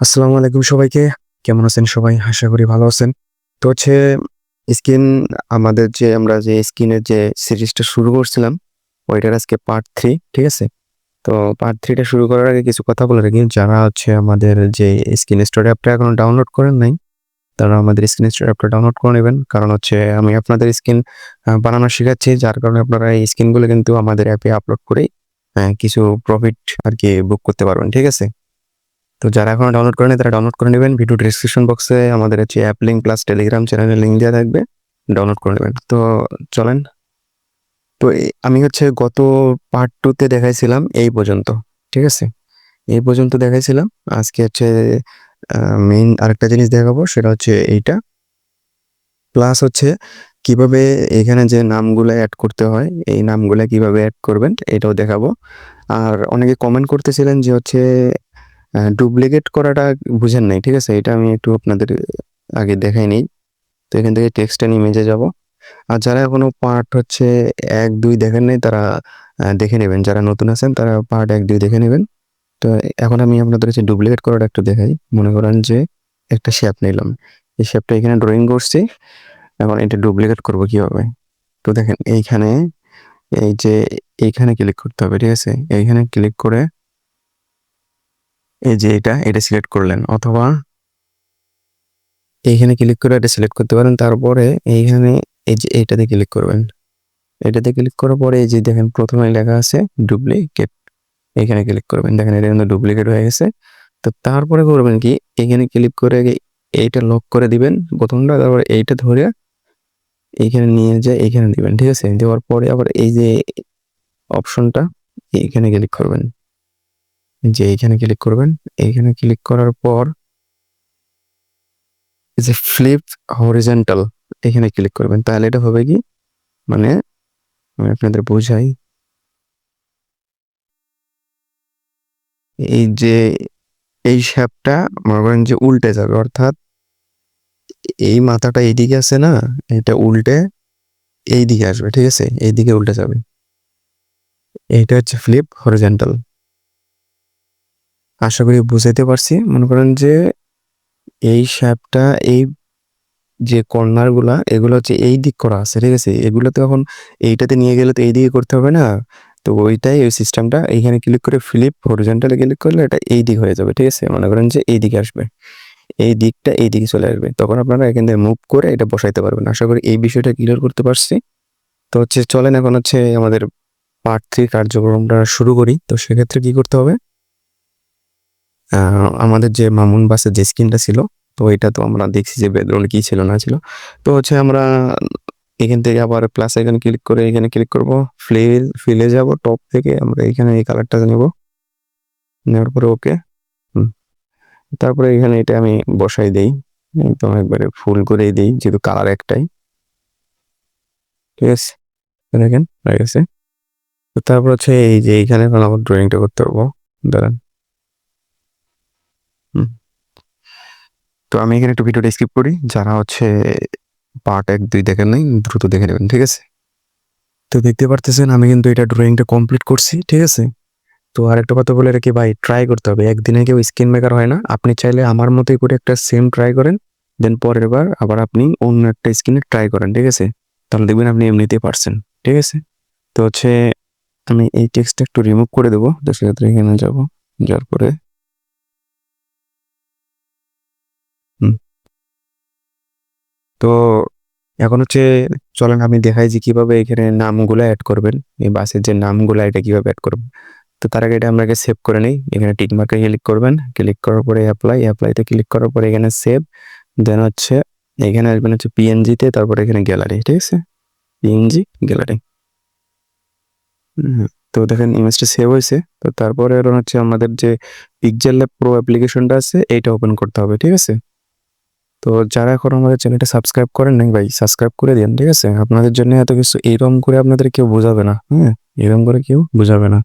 আসসালামু আলাইকুম সবাইকে। কেমন আছেন সবাই? আশা করি ভালো আছেন। তো হচ্ছে, স্কিন, আমাদের যে আমরা যে স্কিনের যে সিরিজটা শুরু করছিলাম, ওইটার আজকে পার্ট থ্রি ঠিক আছে? তো পার্ট থ্রিটা শুরু করার আগে কিছু কথা বলে রাখি। যারা হচ্ছে আমাদের যে স্কিন স্টোরি অ্যাপটা এখনও ডাউনলোড করেন নাই, তারা আমাদের স্কিন স্টোরি অ্যাপটা ডাউনলোড করে নেবেন। কারণ হচ্ছে, আমি আপনাদের স্কিন বানানো শেখাচ্ছি, যার কারণে আপনারা এই স্কিনগুলো কিন্তু আমাদের অ্যাপে আপলোড করেই কিছু প্রফিট আর কি বুক করতে পারবেন, ঠিক আছে? তো যারা এখনও ডাউনলোড করেনি, তারা ডাউনলোড করে নেবেন। ভিডিও ডিসক্রিপশন বক্সে আমাদের হচ্ছে অ্যাপ লিঙ্ক প্লাস টেলিগ্রাম চ্যানেলের লিঙ্ক দেওয়া থাকবে। ডাউনলোড করে নেবেন। তো চলেন। তো আমি হচ্ছে গত পার্ট টুতে দেখাইছিলাম এই পর্যন্ত, ঠিক আছে? এই পর্যন্ত দেখাইছিলাম। আজকে হচ্ছে মেইন আরেকটা জিনিস দেখাবো, সেটা হচ্ছে এইটা। প্লাস হচ্ছে কীভাবে এখানে যে নামগুলো অ্যাড করতে হয়, এই নামগুলো কীভাবে অ্যাড করবেন, এটাও দেখাবো। আর অনেকে কমেন্ট করতেছিলেন যে হচ্ছে ডুপ্লিকেট করাটা বুঝেন নাই, ঠিক আছে? এটা আমি একটু আপনাদের আগে দেখাই নেই। তো এখান থেকে টেক্সট অ্যান্ড ইমেজে যাব। আর যারা এখনও পার্ট হচ্ছে এক, দুই দেখেন নাই, তারা দেখে নেবেন। যারা নতুন আছেন, তারা পার্ট এক, দুই দেখে নেবেন। তো এখন আমি আপনাদের হচ্ছে ডুপ্লিকেট করাটা একটু দেখাই। মনে করেন যে একটা শেপ নিলাম। এই শেপটা এখানে ড্রয়িং করছি। এখন এটা ডুপ্লিকেট করব কীভাবে? তো দেখেন, এইখানে এই যে এইখানে ক্লিক করতে হবে, ঠিক আছে? এইখানে ক্লিক করে এই যে এটা এটা সিলেক্ট করলেন অথবা এইখানে ক্লিক করে এটা সিলেক্ট করতে পারেন। তারপরে এইখানে এই যে এইটাতে ক্লিক করবেন। এটাতে ক্লিক করার পরে এই যে দেখেন প্রথমে লেখা আছে ডুপ্লিকেট এখানে ক্লিক করবেন। দেখেন এটা কিন্তু ডুপ্লিকেট হয়ে গেছে। তো তারপরে করবেন কি? এখানে ক্লিক করে এইটা লক করে দিবেন প্রথমটা তারপরে এইটা ধরে এইখানে নিয়ে যায় এইখানে দিবেন, ঠিক আছে? দেওয়ার পরে আবার এই যে অপশনটা এইখানে ক্লিক করবেন। যে এইখানে ক্লিক করবেন এইখানে ক্লিক করার পর যে ফ্লিপ হরিজেন্টাল এখানে ক্লিক করবেন। তাহলে এটা হবে কি? মানে আমি আপনাদের বোঝাই। এই যে এই শ্যাপটা মনে করেন যে উল্টে যাবে, অর্থাৎ এই মাথাটা এইদিকে আছে না, এটা উল্টে এই দিকে আসবে, ঠিক আছে? এই দিকে উল্টে যাবে। এইটা হচ্ছে ফ্লিপ হরিজেন্টাল আশা করি বুঝাইতে পারছি। মনে করেন যে এই শ্যাপটা এই যে কর্নারগুলা এগুলো হচ্ছে এই দিক করা আছে, ঠিক আছে? এগুলো তো এখন এইটাতে নিয়ে গেলে তো এই দিকে করতে হবে না? তো ওইটাই ওই সিস্টেমটা এইখানে ক্লিক করে ফ্লিপ হরিজেন্টালে ক্লিক করলে এটা এই দিক হয়ে যাবে, ঠিক আছে? মনে করেন যে এই দিকে আসবে। এই দিকটা এই দিকে চলে আসবে। তখন আপনারা এখান থেকে মুভ করে এটা বসাইতে পারবেন। আশা করি এই বিষয়টা ক্লিয়ার করতে পারছি। তো হচ্ছে চলেন এখন হচ্ছে আমাদের পার্ট থ্রি কার্যক্রমটা শুরু করি। তো সেক্ষেত্রে কি করতে হবে? আমাদের যে মামুন বাসের যে স্ক্রিনটা ছিল, তো এটা তো আমরা দেখছি যে ব্যাকগ্রাউন্ড কি ছিল, না ছিল। তো হচ্ছে আমরা এখান থেকে আবার প্লাস এখানে ক্লিক করে এখানে ক্লিক করব ফিল ফিলে যাব টপ থেকে আমরা এখানে এই কালারটা নেব। নেওয়ার পরে ওকে তারপরে এখানে এটা আমি বসাই দেই, একদম একবারে ফুল করেই দিই, যেহেতু কালার একটাই। ঠিক আছে? দেখেন, হয়ে গেছে। তারপর হচ্ছে এই যে এইখানে এখন আবার ড্রয়িংটা করতে পারব। দাঁড়ান। তো আমি এখানে একটু ভিডিওটা স্কিপ করি, যারা হচ্ছে পার্ট এক, দুই দেখেন নাই, দ্রুত দেখে নেবেন, ঠিক আছে? তো দেখতে পারতেছেন, আমি কিন্তু এটা ড্রয়িংটা কমপ্লিট করছি, ঠিক আছে? তো আরেকটা কথা বলে রাখি, ভাই ট্রাই করতে হবে। একদিনে কেউ স্ক্রিন মেকার হয় না। আপনি চাইলে আমার মতোই করে একটা সেম ট্রাই করেন দেন পরের বার আবার আপনি অন্য একটা স্ক্রিনে ট্রাই করেন, ঠিক আছে? তাহলে দেখবেন আপনি এমনিতেই পারছেন, ঠিক আছে? তো হচ্ছে আমি এই টেক্সটটা একটু রিমুভ করে দেবো সেক্ষেত্রে এখানে যাব, যাওয়ার পরে তো এখন হচ্ছে চলেন আমি দেখাই যে কীভাবে এখানে নামগুলো অ্যাড করবেন। এই বাসের যে নামগুলো, এটা কীভাবে অ্যাড করবেন। তো তার আগে এটা আমরা সেভ করে নিই। এখানে টিক মার্কে ক্লিক করবেন। ক্লিক করার পরে অ্যাপ্লাই অ্যাপ্লাইতে ক্লিক করার পরে এখানে সেভ দেন হচ্ছে এখানে আসবেন হচ্ছে পিএনজিতে তারপরে এখানে গ্যালারি ঠিক আছে? পিএনজি গ্যালারি তো দেখেন ইমেজটা সেভ হয়েছে। তো তারপরে হচ্ছে আমাদের যে পিকচার ল্যাব প্রো অ্যাপ্লিকেশনটা আছে, এইটা ওপেন করতে হবে, ঠিক আছে? তো যারা এখন আমাদের চ্যানেলটা সাবস্ক্রাইব করেন নাই ভাই সাবস্ক্রাইব করে দিন ঠিক আছে? আপনাদের জন্য এত কিছু এরকম করে আপনাদের কেউ বোঝাবে না হ্যাঁ? এরকম করে কেউ বোঝাবে না।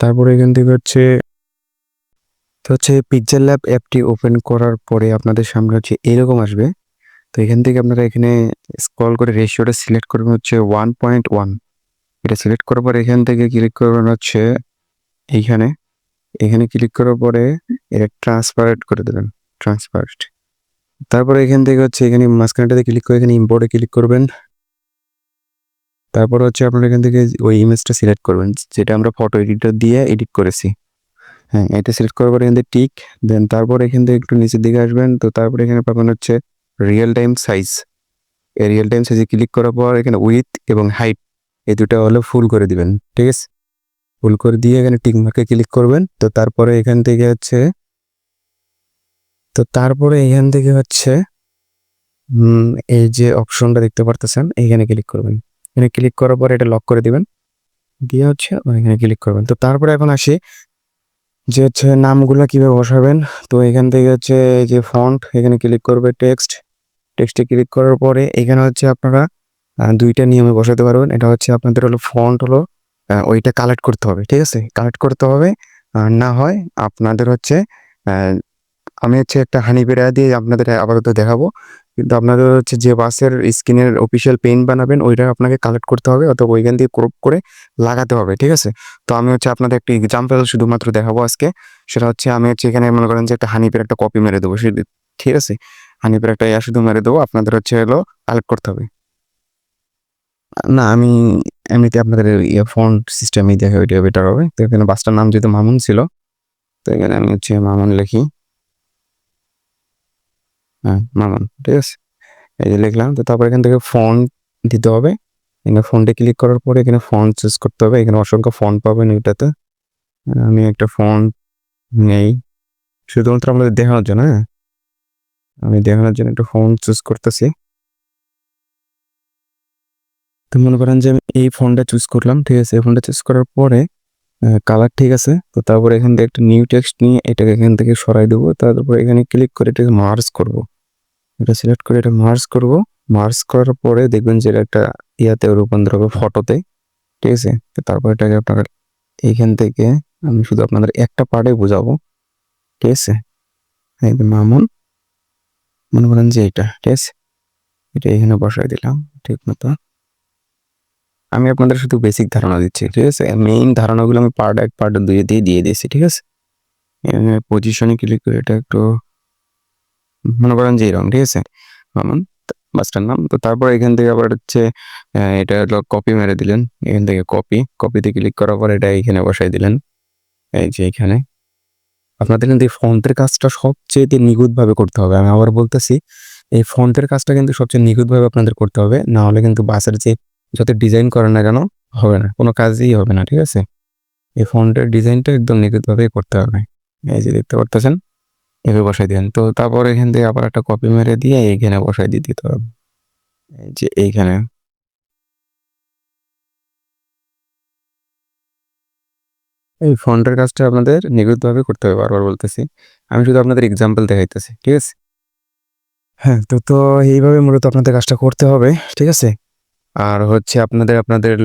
তারপরে এখান থেকে হচ্ছে, তো হচ্ছে পিকচার ল্যাব অ্যাপটি ওপেন করার পরে আপনাদের সামনে হচ্ছে এরকম আসবে। তো এখান থেকে আপনারা এখানে স্ক্রল করে রেশিওটা সিলেক্ট করবেন হচ্ছে ওয়ান পয়েন্ট ওয়ান এটা সিলেক্ট করার পর এখান থেকে ক্লিক করবেন হচ্ছে এইখানে। এখানে ক্লিক করার পরে এটা ট্রান্সপারেন্ট করে দেবেন ট্রান্সপারেন্ট তারপরে এখান থেকে হচ্ছে এখানে মাঝখানটাতে ক্লিক করে এখানে ইম্পোর্টে ক্লিক করবেন। তারপর হচ্ছে আপনারা এখান থেকে ওই ইমেজটা সিলেক্ট করবেন, যেটা আমরা ফটো এডিটর দিয়ে এডিট করেছি। হ্যাঁ এটা সিলেক্ট করার পরে এখান থেকে টিক দেন তারপর এখান থেকে একটু নিচের দিকে আসবেন, তো তারপরে এখানে পাবেন হচ্ছে রিয়েল টাইম সাইজ এই রিয়েল টাইম সাইজে ক্লিক করার পর এখানে উইথ এবং হাইট এই দুটো হলো ফুল করে দিবেন, ঠিক আছে? ফুল করে দিয়ে এখানে টিক মার্কে ক্লিক করবেন, তো তারপরে এখান থেকে হচ্ছে তো তারপরে এখান থেকে হচ্ছে এই যে অপশনটা দেখতে পারতেছেন এখানে ক্লিক করবেন। এখানে ক্লিক করার পর এটা লক করে দিবেন। দিয়ে হচ্ছে এখানে ক্লিক করবেন। তো তারপরে এখন আসি যে হচ্ছে নামগুলো কীভাবে বসাবেন। তো এখান থেকে হচ্ছে যে ফন্ট এখানে ক্লিক করবে টেক্সট টেক্সটে ক্লিক করার পরে এখানে হচ্ছে আপনারা দুইটা নিয়মে বসাতে পারবেন। এটা হচ্ছে আপনাদের হলো ফন্ট হলো ওইটা কালেক্ট করতে হবে, ঠিক আছে? কালেক্ট করতে হবে। না হয় আপনাদের হচ্ছে আমি হচ্ছে একটা হানি পেরা দিয়ে আপনাদের আপাতত দেখাবো। কিন্তু আপনাদের হচ্ছে যে বাসের স্ক্রিনের অফিসিয়াল পেইন্ট বানাবেন, ওইটা আপনাকে কালেক্ট করতে হবে অথবা ওইখান দিয়ে ক্রপ করে লাগাতে হবে, ঠিক আছে? তো আমি হচ্ছে আপনাদের একটা এক্সাম্পল শুধুমাত্র দেখাবো আজকে। সেটা হচ্ছে আমি হচ্ছে এখানে মনে করেন যে একটা হানি হানিপের একটা কপি মেরে দেবো ঠিক আছে? হানিপের একটা ইয়া শুধু মেরে দেবো, আপনাদের হচ্ছে হলো কালেক্ট করতে হবে। না, আমি এমনিতে আপনাদের ফন্ট সিস্টেমই দেখে ওইটা বেটার হবে। তো এখানে বাসটার নাম যেহেতু মামুন ছিল, তো এখানে আমি হচ্ছে মামুন লিখি। হ্যাঁ ঠিক আছে? এই যে লিখলাম, তো তারপর এখান থেকে ফন্ট দিতে হবে। এখানে ফন্টে ক্লিক করার পরে এখানে ফন্ট চুজ করতে হবে। এখানে অসংখ্য ফন্ট পাবেন এটাতে। আমি একটা ফন্ট নেই। শুধুমাত্র আমাদের দেখানোর জন্য হ্যাঁ? আমি দেখানোর জন্য একটা ফন্ট চুজ করতেছি। তো মনে করেন যে আমি এই ফোনটা চুজ করলাম, ঠিক আছে? এই ফোনটা চুজ করার পরে কালার ঠিক আছে? তো তারপরে এখান থেকে একটা নিউ টেক্সট নিয়ে এটাকে এখান থেকে সরাই দেবো। তারপর এখানে ক্লিক করে এটাকে মার্জ করব। এটা সিলেক্ট করে এটা মার্জ করব। মার্জ করার পরে দেখবেন যে এটা একটা ইয়াতে রূপান্তর হবে ফটোতে ঠিক আছে? তারপর এটাকে আপনার এইখান থেকে আমি শুধু আপনাদের একটা পার্টে বোঝাবো, ঠিক আছে? মামুন, মনে করেন যে এটা, ঠিক আছে? এটা এখানে বসাই দিলাম, ঠিক মতো আমি আপনাদের শুধু বেসিক ধারণা দিচ্ছি, ঠিক আছে? মেইন ধারণাগুলো আমি পার্ট এক পার্ট দুই দিয়ে দিয়ে দিয়েছি, ঠিক আছে? পজিশনে ক্লিক করে এটা একটু মনে করেন যে এরকম, ঠিক আছে? মামুন বাসটার নাম। তো তারপর এখান থেকে আবার হচ্ছে এটা হলো কপি মেরে দিলেন। এখান থেকে কপি কপিতে ক্লিক করার পর এটা এখানে বসাই দিলেন। এই যে এখানে। আপনাদের কিন্তু এই ফন্টের কাজটা সবচেয়ে নিখুঁতভাবে করতে হবে। আমি আবার বলতেছি, এই ফন্টের কাজটা কিন্তু সবচেয়ে নিখুঁতভাবে আপনাদের করতে হবে। না হলে কিন্তু বাসের যে যত ডিজাইন করেন না কেন, হবে না। কোনো কাজই হবে না, ঠিক আছে? এই ফন্টের ডিজাইনটা একদম নিখুঁতভাবে করতে হবে। এই যে দেখতে পারতেছেন? এভাবে বসাই দিবেন তো তারপর এখান থেকে আবার একটা কপি মেরে দিয়ে এইখানে বসাই দিয়ে দিতে হবে। যে এইখানে। এই ফন্টের কাজটা আপনাদের নিখুঁতভাবে করতে হবে, বারবার বলতেছি। আমি শুধু আপনাদের এক্সাম্পল দেখাইতেছি, ঠিক আছে? হ্যাঁ তো তো এইভাবে মূলত আপনাদের কাজটা করতে হবে, ঠিক আছে? আর হচ্ছে আপনাদের আপনাদের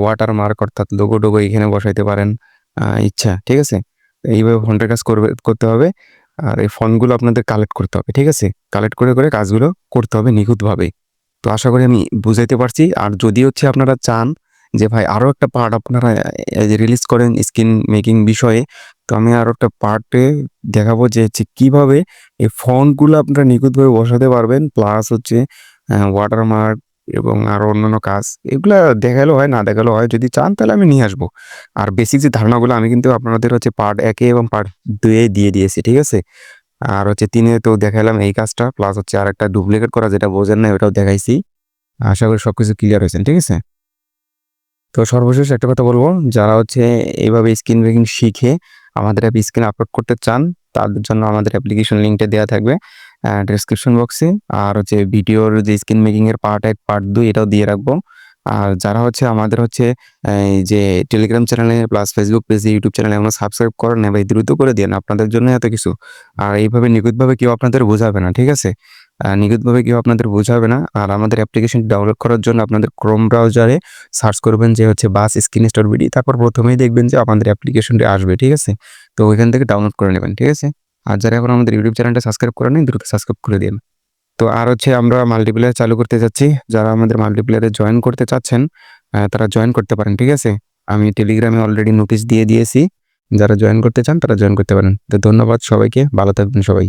ওয়াটার মার্ক অর্থাৎ লোগো টোগো এখানে বসাইতে পারেন ইচ্ছা, ঠিক আছে? এইভাবে ফন্টের কাজ করবে, করতে হবে। আর এই ফন্টগুলো আপনাদের কালেক্ট করতে হবে, ঠিক আছে? কালেক্ট করে করে কাজগুলো করতে হবে নিখুঁতভাবে। তো আশা করি আমি বুঝাইতে পারছি। আর যদি হচ্ছে আপনারা চান যে, ভাই আরও একটা পার্ট আপনারা রিলিজ করেন স্ক্রিন মেকিং বিষয়ে, তো আমি আরও একটা পার্টে দেখাবো যে হচ্ছে কীভাবে এই ফন্টগুলো আপনারা নিখুঁতভাবে বসাতে পারবেন। প্লাস হচ্ছে ওয়াটারমার্ক এবং আরও অন্যান্য কাজ, এগুলা দেখালেও হয়, না দেখাল হয়, যদি চান তাহলে আমি নিয়ে আসব। আর বেসিক যে ধারণাগুলো, আমি কিন্তু আপনাদের হচ্ছে পার্ট একে এবং পার্ট দুয়ে দিয়ে দিয়েছি, ঠিক আছে? আর হচ্ছে তিনে তো দেখালাম এই কাজটা প্লাস হচ্ছে আর একটা ডুপ্লিকেট করা যেটা বোঝেন না ওটাও দেখাইছি। আশা করি সবকিছু ক্লিয়ার হয়েছেন ঠিক আছে? তো সর্বশেষ একটা কথা বলব, যারা হচ্ছে এইভাবে স্ক্রিন মেকিং শিখে আমাদের অ্যাপ স্ক্রিন আপলোড করতে চান, তাদের জন্য আমাদের অ্যাপ্লিকেশন লিঙ্কটা দেওয়া থাকবে। ডেসক্রিপশন বক্সে আর হচ্ছে ভিডিওর যে স্ক্রিন মেকিং এর পার্ট এক পার্ট দুই এটাও দিয়ে রাখব। আর যারা হচ্ছে আমাদের হচ্ছে যে টেলিগ্রাম চ্যানেলে প্লাস ফেসবুক পেজে ইউটিউব চ্যানেলে আমরা সাবস্ক্রাইব করেন ভাই, দ্রুত করে দিন আপনাদের জন্য এত কিছু। আর এইভাবে নিখুঁতভাবে কেউ আপনাদের বোঝাবে না, ঠিক আছে? নিখুঁতভাবে কেউ আপনাদের বোঝাবে না। আর আমাদের অ্যাপ্লিকেশন ডাউনলোড করার জন্য আপনাদের ক্রোম ব্রাউজারে সার্চ করবেন যে হচ্ছে বাস স্ক্রিন স্টোর বিডি তারপর প্রথমেই দেখবেন যে আমাদের অ্যাপ্লিকেশনটি আসবে, ঠিক আছে? তো ওইখান থেকে ডাউনলোড করে নেবেন, ঠিক আছে? আর যারা এখন আমাদের ইউটিউব চ্যানেলটা সাবস্ক্রাইব করে নেই, দ্রুত সাবস্ক্রাইব করে দিন তো আর হচ্ছে আমরা মাল্টিপ্লেয়ার চালু করতে যাচ্ছি। যারা আমাদের মাল্টিপ্লেয়ারে জয়েন করতে চাচ্ছেন তারা জয়েন করতে পারেন, ঠিক আছে? আমি টেলিগ্রামে অলরেডি নোটিশ দিয়ে দিয়েছি। যারা জয়েন করতে চান, তারা জয়েন করতে পারেন। তো ধন্যবাদ সবাইকে। ভালো থাকবেন সবাই।